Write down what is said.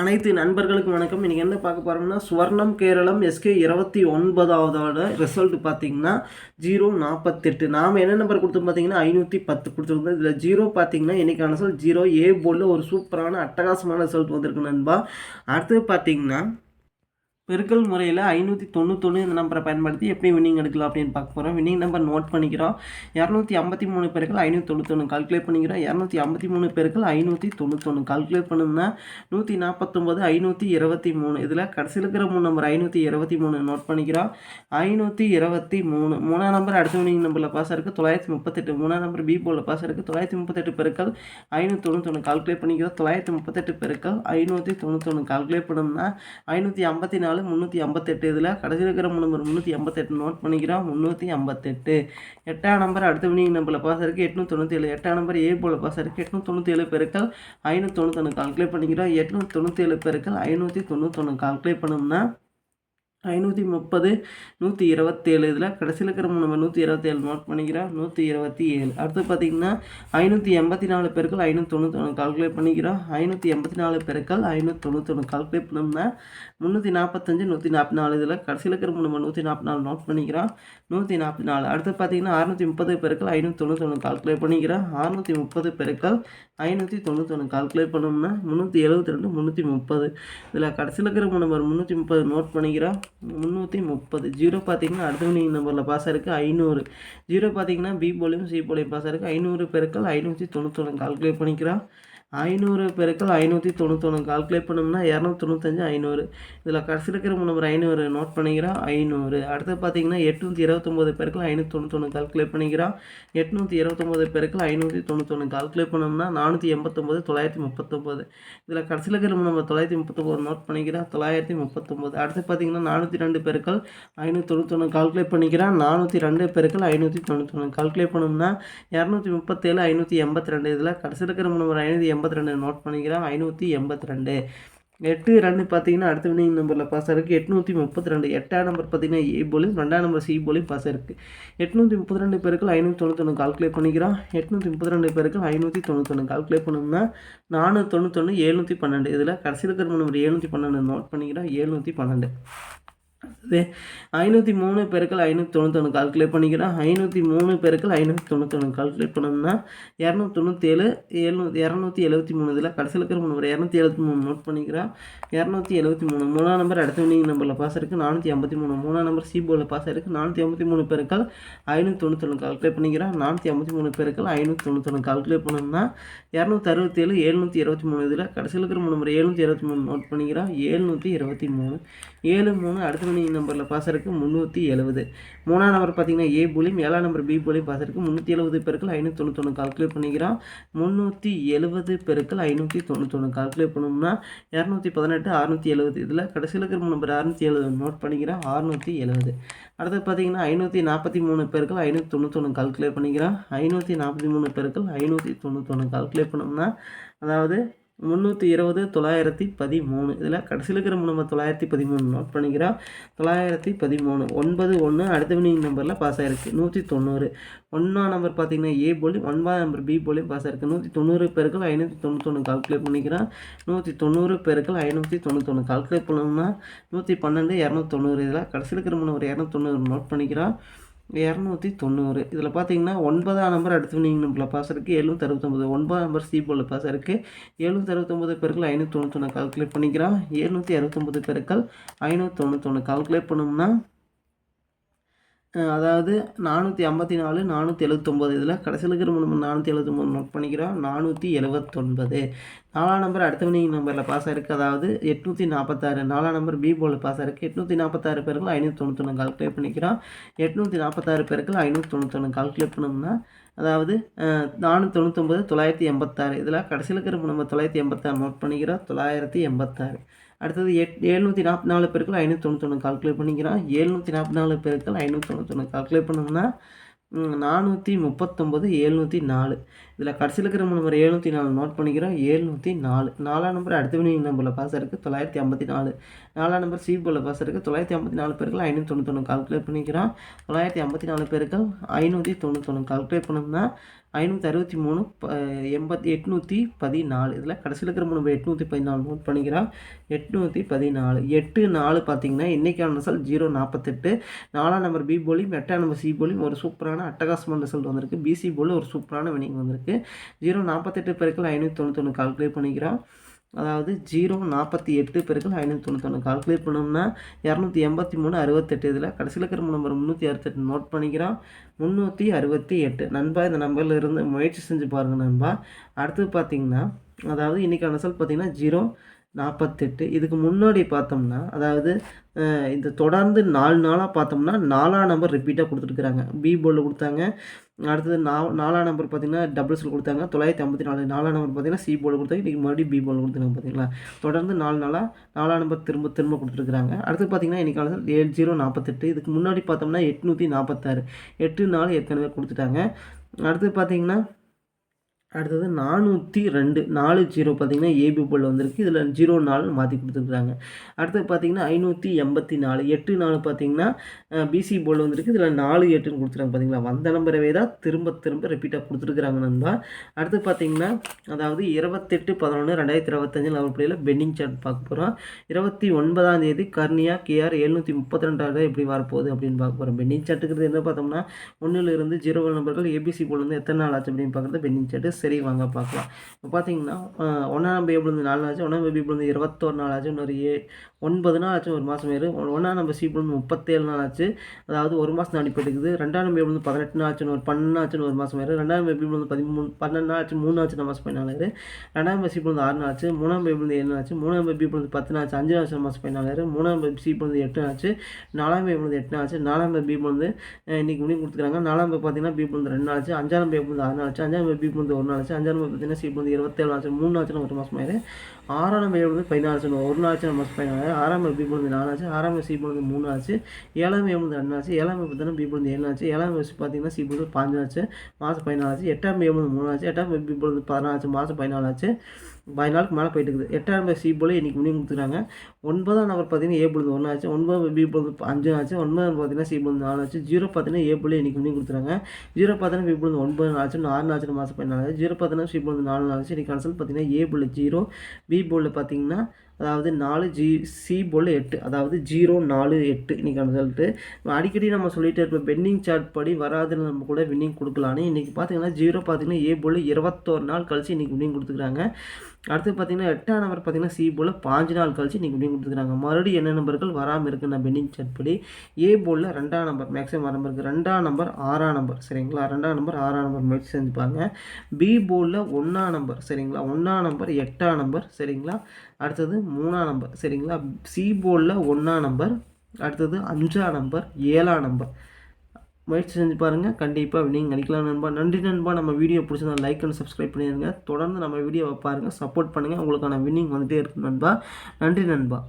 அனைத்து நண்பர்களுக்கும் வணக்கம். இன்றைக்கி என்ன பார்க்க போகிறோம்னா சுவர்ணம் கேரளம் எஸ்கே இருபத்தி ஒன்பதாவதோட ரிசல்ட் பார்த்தீங்கன்னா ஜீரோ நாற்பத்தெட்டு நாம் என்ன நம்பர் கொடுத்தோம் பார்த்தீங்கன்னா ஐநூற்றி பத்து கொடுத்துருந்தோம். இதில் ஜீரோ பார்த்தீங்கன்னா இன்றைக்கான ரிசல்ட் ஜீரோ ஏ போர்டில் ஒரு சூப்பரான அட்டகாசமான ரிசல்ட் வந்திருக்கு நண்பா. அடுத்தது பார்த்தீங்கன்னா பெருக்கல் முறையில் ஐநூற்றி தொண்ணூத்தொன்று இந்த நம்பரை பயன்படுத்தி எப்படி வின்னிங் எடுக்கலாம் அப்படின்னு பார்க்க போகிறோம் வின்னிங் நம்பர் நோட் பண்ணிக்கிறோம். இரநூத்தி ஐம்பத்தி மூணு பெருக்கள் ஐநூற்றி தொண்ணூத்தொன்று கால்குலேட் பண்ணிக்கிறோம். இரநூத்தி ஐம்பத்தி மூணு பெருக்கள் ஐநூற்றி தொண்ணூத்தொன்று கால்குலேட் பண்ணோம்னா நூற்றி நாற்பத்தொம்பது ஐநூற்றி இருபத்தி மூணு. இதில் கடைசியில் இருக்கிற மூணு நம்பர் ஐநூற்றி இருபத்தி மூணு நோட் பண்ணிக்கிறோம். ஐநூற்றி இருபத்தி மூணு. மூணாம் நம்பர் அடுத்த வின்னிங் நம்பரில் பாஸ் இருக்குது தொள்ளாயிரத்தி முப்பத்தெட்டு. மூணாம் நம்பர் பி போல் பாஸ் இருக்குது தொள்ளாயிரத்தி முப்பத்தெட்டு பெருக்கள் ஐநூற்றி தொண்ணூத்தொன்று கால்குலேட் பண்ணிக்கிறோம். தொள்ளாயிரத்தி முப்பத்தெட்டு பெருக்கள் ஐநூற்றி தொண்ணூத்தொன்று கால்குலேட் பண்ணோம்னா ஐநூற்றி ஐம்பத்தி நாலு முந்நூற்றி ஐம்பத்தெட்டு. இதில் கடைசியில் இருக்கிற நம்பர் முந்நூற்றி ஐம்பத்தெட்டு நோட் பண்ணிக்கிறோம். முந்நூற்றி ஐம்பத்தெட்டு. எட்டாம் நம்பர் அடுத்த வினிங் நம்பரில் பாஸ் இருக்குது எட்நூற்றி தொண்ணூற்றி ஏழு எட்டாம் நம்பர் ஏ போல் பாஸ் இருக்குது எட்நூற்றி தொண்ணூற்றி ஏழு பெருக்கள் ஐநூற்றி தொண்ணூத்தொன்று கால்குலேட் பண்ணிக்கிறோம். எட்நூற்றி தொண்ணூற்றி ஏழு பெருக்கள் ஐநூற்றி தொண்ணூத்தொன்று கால்குலேட் பண்ணோம்னா ஐநூற்றி முப்பது நூற்றி இருபத்தேழு. இதில் கடைசியில் இருக்கிற நம்ம நூற்றி இருபத்தேழு நோட் பண்ணிக்கிறோம் நூற்றி இருபத்தி ஏழு அடுத்து பார்த்திங்கன்னா ஐநூற்றி எண்பத்தி நாலு பேருக்கள் ஐநூற்றி தொண்ணூத்தொன்று கால்குலேட் பண்ணிக்கிறோம் ஐநூற்றி எண்பத்தி நாலு பேருக்கள் ஐநூற்றி தொண்ணூத்தொன்று கால்குலேட் பண்ணோம்னா முந்நூற்றி நாற்பத்தஞ்சு நூற்றி நாற்பத்தி நாலு. இதில் கடைசியில் இருக்கிற நம்ம நூற்றி நாற்பத்தி நாலு நோட் பண்ணிக்கிறோம் நூற்றி நாற்பத்தி நாலு. அடுத்து பார்த்திங்கன்னா அறுநூற்றி முப்பது பேருக்கள் ஐநூற்றி தொண்ணூத்தொன்று கால்குலேட் பண்ணிக்கிறோம் அறுநூற்றி முப்பது பேருக்கள் ஐநூற்றி தொண்ணூத்தொன்று கால்குலேட் பண்ணோம்னா முந்நூற்றி எழுபத்தி ரெண்டு முந்நூற்றி முப்பது. இதில் கடைசியில் இருக்கிற நம்பர் முந்நூற்றி முப்பது நோட் பண்ணிக்கிறோம் முந்நூற்றி முப்பது. ஜீரோ பார்த்தீங்கன்னா அடுத்த நம்பரில் பாஸ் இருக்குது ஐநூறு. ஜீரோ பார்த்தீங்கன்னா பி போலியும் சி போலியும் பாஸ் இருக்குது ஐநூறு பெருக்கள் ஐநூற்றி தொண்ணூத்தொன்று கால்குலேட் பண்ணிக்கிறோம். ஐநூறு பெருக்கள் ஐநூற்றி தொண்ணூத்தொன்று கால்குலேட் பண்ணோம்னா இரநூத்தி தொண்ணூத்தஞ்சு ஐநூறு. இதில் கடைசி இருக்கிற நம்பர் ஐநூறு நோட் பண்ணிக்கிறோம் ஐநூறு. அடுத்து பார்த்தீங்கன்னா எட்நூற்றி இருபத்தொம்போது பெருக்கள் ஐநூற்றி தொண்ணூத்தொன்று கால்குலேட் பண்ணிக்கிறோம். எட்நூற்றி இருபத்தொம்போது பெருக்கள் ஐநூற்றி தொண்ணூத்தொன்று கால்குலேட் பண்ணோம்னா நானூற்றி எண்பத்தொம்போது தொள்ளாயிரத்தி முப்பத்தொம்போது. இதில் கடைசியில் இருக்கிற நம்பர் தொள்ளாயிரத்தி முப்பத்தொம்போது நோட் பண்ணிக்கிறோம் தொள்ளாயிரத்தி முப்பத்தொம்போது. அடுத்து பார்த்தீங்கன்னா நானூற்றி ரெண்டு பெருக்கள் ஐநூற்றி தொண்ணூத்தொன்று கால்குலேட் பண்ணிக்கிறோம் நானூற்றி ரெண்டு பெருக்கள் ஐநூற்றி தொண்ணூத்தொன்று கால்குலேட் பண்ணோம்னா இரநூத்தி முப்பத்தேழு ஐநூற்றி எண்பத்தி ரெண்டு. இதில் கடைசியில் இருக்கிற நம்பர் ஐநூற்றி எண்பத்தி ரெண்டு நோட் பண்ணிக்கிறேன். ஐநூற்றி எண்பத்தி ரெண்டு. எட்டு ரெண்டு பார்த்தீங்கன்னா அடுத்த வினிங் நம்பரில் பாஸ் இருக்குது எட்நூற்றி முப்பத்தி ரெண்டு. எட்டாம் நம்பர் பார்த்தீங்கன்னா ஏ போலியும் ரெண்டாம் நம்பர் சி போலியும் பாஸ் இருக்குது எட்நூற்றி முப்பத்தி ரெண்டு பேருக்கு ஐநூற்றி தொண்ணூத்தொன்று கால்குலேட் பண்ணிக்கிறோம். எட்நூற்றி முப்பத்தி ரெண்டு பேருக்கு ஐநூற்றி தொண்ணூத்தொன்று கால்குலேட் பண்ணோம்னா நானூற்றி தொண்ணூத்தொன்று எழுநூற்றி பன்னெண்டு. இதில் கடைசியில் இருக்கிற நம்பர் எழுநூற்றி பன்னெண்டு நோட் பண்ணிக்கிறோம். எழுநூற்றி பன்னெண்டு. அதே ஐநூற்றி மூணு பெருக்கள் ஐநூற்றி தொண்ணூத்தொன்று கால்குலேட் பண்ணிக்கிறோம் ஐநூற்றி மூணு பெருக்கள் ஐநூற்றி தொண்ணூத்தொன்று கால்குலேட் பண்ணோம்னா இரநூத்தி தொண்ணூற்றேழு எழுநூ இரநூத்தி எழுபத்தி மூணு இதில் கடைசியில் இருக்கிற நம்பர் இரநூத்தி எழுபத்தி மூணு நோட் பண்ணிக்கிறோம் இரநூத்தி எழுபத்தி மூணு மூணாம் நம்பர் அடுத்த வினிங் நம்பரில் பாஸ் இருக்குது நானூற்றி ஐம்பத்தி மூணு மூணாம் நம்பர் சி போர்டில் பாஸ் இருக்குது நானூற்றி ஐம்பத்தி மூணு பெருக்கள் ஐநூற்றி தொண்ணூத்தொன்று கால்குலேட் பண்ணிக்கிறோம் நானூற்றி ஐம்பத்தி மூணு பெருக்கள் ஐநூற்றி தொண்ணூத்தொன்று கால்குலேட் பண்ணோம்னா இரநூத்தி அறுபத்தேழு எழுநூற்றி இருபத்தி மூணு இதில் கடைசியில் இருக்கிற நம்பர் எழுநூற்றி இருபத்தி மூணு நோட் பண்ணிக்கிறோம் எழுநூற்றி இருபத்தி மூணு ஏழு மூணு அடுத்த மணி நம்பரில் பாஸ் இருக்குது முந்நூற்றி எழுபது மூணாம் நம்பர் பார்த்தீங்கன்னா ஏ போலியும் ஏழாம் நம்பர் பி போலியும் பாஸ் இருக்குது முந்நூற்றி எழுபது பெருக்கள் ஐநூற்றி தொண்ணூத்தொன்று கால்குலேட் பண்ணிக்கிறோம். முந்நூற்றி எழுபது பெருக்கள் ஐநூற்றி தொண்ணூத்தொன்று கால்குலேட் பண்ணோம்னா இரநூத்தி பதினெட்டு அறுநூற்றி எழுபது இதில் கடைசியில் இருக்கிற நம்பர் அறுநூற்றி எழுபது நோட் பண்ணிக்கிறோம். அறுநூற்றி எழுபது அடுத்து பார்த்தீங்கன்னா ஐநூற்றி நாற்பத்தி மூணு பேருக்கள் ஐநூற்றி தொண்ணூத்தொன்று கால்குலேட் பண்ணிக்கிறோம். ஐநூற்றி நாற்பத்தி மூணு பெருக்கள் ஐநூற்றி தொண்ணூத்தொன்று கால்குலேட் பண்ணோம்னா அதாவது முந்நூற்றி இருபது தொள்ளாயிரத்தி பதிமூணு. இதில் கடைசியில் இருக்கிற நம்ம தொள்ளாயிரத்தி பதிமூணு நோட் பண்ணிக்கிறோம். தொள்ளாயிரத்தி பதிமூணு. ஒன்பது ஒன்று அடுத்த வினிங் நம்பரில் பாஸ் ஆகிருக்கு நூற்றி தொண்ணூறு. ஒன்றாம் நம்பர் பார்த்தீங்கன்னா ஏ போலி ஒன்பதாம் நம்பர் பி போலியும் பாஸ் ஆகிருக்கு நூற்றி தொண்ணூறு பேருக்கள் ஐநூற்றி தொண்ணூத்தொன்று கால்குலேட் பண்ணிக்கிறோம். நூற்றி தொண்ணூறு பேருக்கள் ஐநூற்றி தொண்ணூத்தொன்று கால்குலேட் பண்ணோம்னா நூற்றி பன்னெண்டு இரநூத்தி தொண்ணூறு இதில் கடைசியில் இருக்கிற ஒரு இரநூத்தி தொண்ணூறு நோட் பண்ணிக்கிறோம். இரநூத்தி தொண்ணூறு. இதில் பார்த்தீங்கன்னா ஒன்பதாம் நம்பர் அடுத்து நீங்கள் நம்பரில் பாஸ் இருக்குது எழுநூத்தி அறுபத்தொம்பது ஒன்பதாம் நம்பர் சி போல் பாஸ் இருக்குது எழுநூற்றி அறுபத்தொம்பது பேருக்கள் ஐநூற்றி தொண்ணூத்தொன்று கால்குலேட் பண்ணிக்கிறோம். எழுநூற்றி அறுபத்தொம்பது பேருக்கள் ஐநூற்றி தொண்ணூத்தொன்று கால்குலேட் பண்ணோம்னா அதாவது நானூற்றி ஐம்பத்தி நாலு நானூற்றி எழுபத்தொம்போது இதில் கடைசியில் இருக்கிற மூணு நானூற்றி எழுபத்தொம்போது நோட் பண்ணிக்கிறோம். நானூற்றி எழுபத்தொன்பது நாலாம் நம்பர் அடுத்த வினிங் நம்பரில் பாஸ் ஆயிருக்கு. அதாவது எட்நூற்றி நாற்பத்தாறு நாலாம் நம்பர் பி போர்டில் பாஸ் ஆயிருக்கு. எட்நூற்றி நாற்பத்தாறு பேருக்கு ஐநூற்றி தொண்ணூத்தொன்று கால்குலேட் பண்ணிக்கிறோம். எட்நூற்றி நாற்பத்தாறு பேருக்கு ஐநூற்றி தொண்ணூத்தொன்று கால்குலேட் பண்ணோம்னா அதாவது நானூற்றி தொண்ணூத்தொம்பது தொள்ளாயிரத்தி எண்பத்தாறு. இதில் கடைசியில் இருக்கிற நம்ம தொள்ளாயிரத்தி எண்பத்தாறு நோட் பண்ணிக்கிறோம். தொள்ளாயிரத்தி எண்பத்தாறு. அடுத்தது எட் எழுநூற்றி நாற்பத்தி நாலு பேருக்கள் ஐநூற்றி தொண்ணூத்தொன்று கால்குலேட் பண்ணிக்கிறான் எழுநூற்றி நாற்பத்தி நாலு பேருக்கள் ஐநூற்றி தொண்ணூத்தொன்று கால்குலேட் பண்ணோம்னா நானூற்றி முப்பத்தொம்பது எழுநூற்றி நாலு இதில் கடைசியில் இருக்கிற நம்பர் எழுநூற்றி நாலு நோட் பண்ணிக்கிறோம். எழுநூற்றி நாலு நாலாம் நம்பர் அடுத்த வினிங் நம்பரில் பாஸ் இருக்குது தொள்ளாயிரத்தி ஐம்பத்தி நாலு நாலாம் நம்பர் சி பாஸ் இருக்குது தொள்ளாயிரத்தி ஐம்பத்தி நாலு பேருக்கு ஐநூற்றி தொண்ணூத்தொன்று கால்குலேட் பண்ணிக்கிறோம். தொள்ளாயிரத்தி ஐம்பத்தி நாலு பேருக்கு ஐநூற்றி தொண்ணூத்தொன்று கால்குலேட் பண்ணோம்னா ஐநூற்றி அறுபத்தி மூணு ப எண்பத்தி எட்நூற்றி பதினாலு. இதில் கடைசியில் இருக்கிற மூணு எட்நூற்றி பதினாலு நோட் பண்ணிக்கிறோம் எட்நூற்றி பதினாலு. எட்டு நாலு பார்த்தீங்கன்னா இன்றைக்கான ரிசல்ட் ஜீரோ நாற்பத்தெட்டு நாலாம் நம்பர் பி போலியும் எட்டாம் நம்பர் சி போலியும் ஒரு சூப்பரான அட்டகாசமான ரிசல்ட் வந்திருக்கு. பிசி போலியும் ஒரு சூப்பரான வினிங் வந்திருக்கு. ஜீரோ நாற்பத்தெட்டு பேருக்கு ஐநூற்றி தொண்ணூத்தொன்று கால்குலேட் பண்ணிக்கிறோம் அதாவது ஜீரோ நாற்பத்தி எட்டு பெருக்கள் ஐநூற்றி தொண்ணூத்தொன்று கால்குலேட் பண்ணோம்னா இரநூத்தி எண்பத்தி மூணு அறுபத்தெட்டு. இதில் கடைசியில் இருக்கிற நம்பர் முந்நூற்றி அறுபத்தெட்டு. நோட் பண்ணிக்கிறோம். முந்நூற்றி அறுபத்தி எட்டு. நண்பா இந்த நம்பரில் இருந்து முயற்சி செஞ்சு பாருங்கள் நண்பா. அடுத்தது பார்த்திங்கன்னா அதாவது இன்றைக்கான ரிசல்ட் பார்த்திங்கன்னா ஜீரோ நாற்பத்தெட்டு இதுக்கு முன்னாடி பார்த்தோம்னா அதாவது இந்த தொடர்ந்து நாலு நாளாக பார்த்தோம்னா நாலாம் நம்பர் ரிப்பீட்டாக கொடுத்துருக்குறாங்க பி போர்டில் கொடுத்தாங்க. அடுத்தது நா நாலாம் நம்பர் பார்த்தீங்கன்னா டபுள்ஸில் கொடுத்தாங்க. தொள்ளாயிரத்தி ஐம்பத்தி நாலு. நாலாம் நம்பர் பார்த்தீங்கன்னா சி போர்டு கொடுத்தாங்க. இன்றைக்கி மறுபடியும் பி போர்டில் கொடுத்தாங்க பார்த்தீங்களா? தொடர்ந்து நாலு நாளாக நாலாம் நம்பர் திரும்ப திரும்ப கொடுத்துருக்குறாங்க அடுத்து பார்த்தீங்கன்னா இன்றைக்கி காலத்தில் ஏழு ஜீரோ நாற்பத்தெட்டு இதுக்கு முன்னாடி பார்த்தோம்னா எட்நூற்றி நாற்பத்தாறு எட்டு நாள் ஏற்கனவே கொடுத்துட்டாங்க. அடுத்து பார்த்தீங்கன்னா அடுத்தது நானூற்றி ரெண்டு நாலு ஜீரோ பார்த்திங்கன்னா ஏபி போல் வந்திருக்கு. இதில் ஜீரோ நாலு மாற்றி கொடுத்துருக்குறாங்க. அடுத்தது பார்த்திங்கன்னா ஐநூற்றி எண்பத்தி நாலு எட்டு நாலு பார்த்திங்கன்னா பிசி போல் வந்திருக்கு. இதில் நாலு எட்டுன்னு கொடுத்துருக்காங்க பார்த்தீங்களா? வந்த நம்பரவே தான் திரும்ப திரும்ப ரிப்பீட்டாக கொடுத்துருக்குறாங்க நண்பா. அடுத்து பார்த்திங்கன்னா அதாவது இருபத்தெட்டு பதினொன்று ரெண்டாயிரத்தி இருபத்தஞ்சு லெவல் பிள்ளையில் பெண்டிங் சார்ட் பார்க்க போகிறோம். இருபத்தி ஒன்பதாம் தேதி கர்னியா கேஆர் எழுநூற்றி முப்பத்தி ரெண்டாவது எப்படி வரப்போகுது அப்படின்னு பார்க்க போகிறோம். பெண்டிங் சார்ட்டுக்கிறது என்ன பார்த்தோம்னா ஒன்றிலிருந்து ஜீரோ நம்பர்கள் ஏபிசி போல் வந்து எத்தனை நாள் ஆச்சு அப்படின்னு பார்க்குறது பெண்டிங் சார்ட்டு சரி வாங்க பார்க்கலாம். இப்போ பார்த்தீங்கன்னா ஒன்றாம் பேபிலேருந்து நாலு நாள் ஆச்சு ஒன்றாம் பேபிலேருந்து இருபத்தோரு நாள் ஆச்சு இன்னொரு ஏ ஒன்பது நாள் ஆச்சு ஒரு மாதம் ஏறு. ஒன்றாம் நம்பர் சீப்லேருந்து முப்பத்தேழு நாள் ஆச்சு அதாவது ஒரு மாதம் தாண்டி போயிட்டுக்குது ரெண்டாம் வந்து பதினெட்டு நாள் ஆச்சுன்னு ஒரு பன்னெண்டு ஆச்சுன்னு ஒரு மாதம் ஏறு. ரெண்டாம் பேபிலேருந்து பதிமூணு பன்னெண்டு நாள் ஆச்சு மூணு ஆச்சு மாதம் பதினாலு ரெண்டாம் சீப்லேருந்து ஆறு நாள் ஆச்சு மூணாம் பேபிலேருந்து ஏழு ஆச்சு மூணாம் பேபிலேருந்து பத்து நாள் ஆச்சு அஞ்சு நாள் மாதம் பதினாலு மூணாம் பேபி சீப்லேருந்து எட்டு ஆச்சு நாலாம் பேபிலேருந்து எட்டு ஆச்சு நாலாம் பேபி வந்து இன்றைக்கி முடிவு கொடுத்துருக்காங்க நாலாம் பேர் பார்த்தீங்கன்னா பேபிலேருந்து ரெண்டு நாள் ஆச்சு அஞ்சாம் பேபிலேருந்து ஆறு நாள் ஆச்சு அஞ்சாம் பேபி வந்து ஒரு நாலு ஆச்சு அஞ்சாம் பார்த்தீங்கன்னா சீப் வந்து இருபத்தேழு ஆச்சு மூணு ஆச்சுன்னா ஒரு மாதம் ஆயிரு ஆறாம் ஏழு வந்து பதினாலு ஒரு நாள் ஆச்சு மாதம் பதினாலு ஆறாம் பி பொழுது நாலு ஆச்சு. ஆறாம் சி வந்து மூணு ஆச்சு. ஏழாம் ஏழு ரெண்டு ஆச்சு. ஏழாம் பார்த்தீங்கன்னா பி பொழுது ஏழு ஆச்சு. ஏழாம் பார்த்தீங்கன்னா சி பொழுது பாஞ்சு ஆச்சு. மாதம் பதினாலு ஆச்சு. எட்டாம் ஏழு மூணு ஆச்சு. எட்டாம் பி பொழுது பதினாலு ஆச்சு. மாதம் பதினாலு ஆச்சு. பதினாலுக்கு மேலே போயிட்டு இருக்குது எட்டாம் நம்பர் சி போல இன்றைக்கி முடிவு கொடுத்துருக்காங்க. ஒன்பதாம் நம்பர் பார்த்தீங்கன்னா ஏ பொழுது ஒன்று ஆச்சு. ஒன்பது பி பொழுது அஞ்சு ஆச்சு ஒன்பது பார்த்தீங்கன்னா சி பொழுது நாலு ஆச்சு. ஜீரோ பார்த்தீங்கன்னா ஏ போல இன்றைக்கி முடிவு கொடுத்துருக்காங்க. ஜீரோ பார்த்தீங்கன்னா பி பொழுது ஒன்பது ஆச்சு. நாலு ஆச்சு மாதம் பதினாலு ஜீரோ பார்த்தீங்கன்னா சி பொழுது நாலு ஆச்சு. இன்றைக்கி கன்சல் பார்த்தீங்கன்னா ஏ போல ஜீரோ பி போலில் பார்த்தீங்கன்னா அதாவது நாலு ஜி சி போல் எட்டு. அதாவது ஜீரோ நாலு எட்டு இன்றைக்கி ரிசல்ட்டு அடிக்கடி நம்ம சொல்லிட்டு இருப்போம். பெண்டிங் சார்ட் படி வராதுன்னு நம்ம கூட வின்னிங் கொடுக்கலான்னு. இன்றைக்கி பார்த்தீங்கன்னா ஜீரோ பார்த்தீங்கன்னா ஏ போல் இருபத்தோரு நாள் கழிச்சு இன்றைக்கி வின்னிங் கொடுத்துக்கிறாங்க அடுத்து பார்த்தீங்கன்னா எட்டாம் நம்பர் பார்த்தீங்கன்னா சி போல் பாஞ்சு நாள் கழிச்சு நீங்கள் வின்னிங் கொடுத்துருக்காங்க மறுபடியும் என்ன நம்பர்கள் வராமல் இருக்குது நான் பெண்டிங் சார்ட் படி. ஏ போலில் ரெண்டாம் நம்பர் மேக்ஸிமம் வர நம்பருக்கு ரெண்டாம் நம்பர் ஆறாம் நம்பர் சரிங்களா? ரெண்டாம் நம்பர் ஆறாம் நம்பர் முயற்சி செஞ்சுப்பாங்க பி போலில் ஒன்றாம் நம்பர் சரிங்களா? ஒன்றாம் நம்பர் எட்டாம் நம்பர் சரிங்களா? அடுத்தது மூணாம் நம்பர் சரிங்களா? சி போலில் ஒன்றாம் நம்பர் அடுத்தது அஞ்சாம் நம்பர் ஏழாம் நம்பர் முயற்சி செஞ்சு பாருங்கள் கண்டிப்பாக நீங்கள் நினைக்கலாம் நண்பா. நன்றி நண்பா. நம்ம வீடியோ பிடிச்சதா லைக் அண்ட் சப்ஸ்கிரைப் பண்ணிடுங்க தொடர்ந்து நம்ம வீடியோவை பாருங்கள் சப்போர்ட் பண்ணுங்கள் உங்களுக்கான வின்னிங் வந்துகிட்டே இருக்கும் நண்பா. நன்றி நண்பா.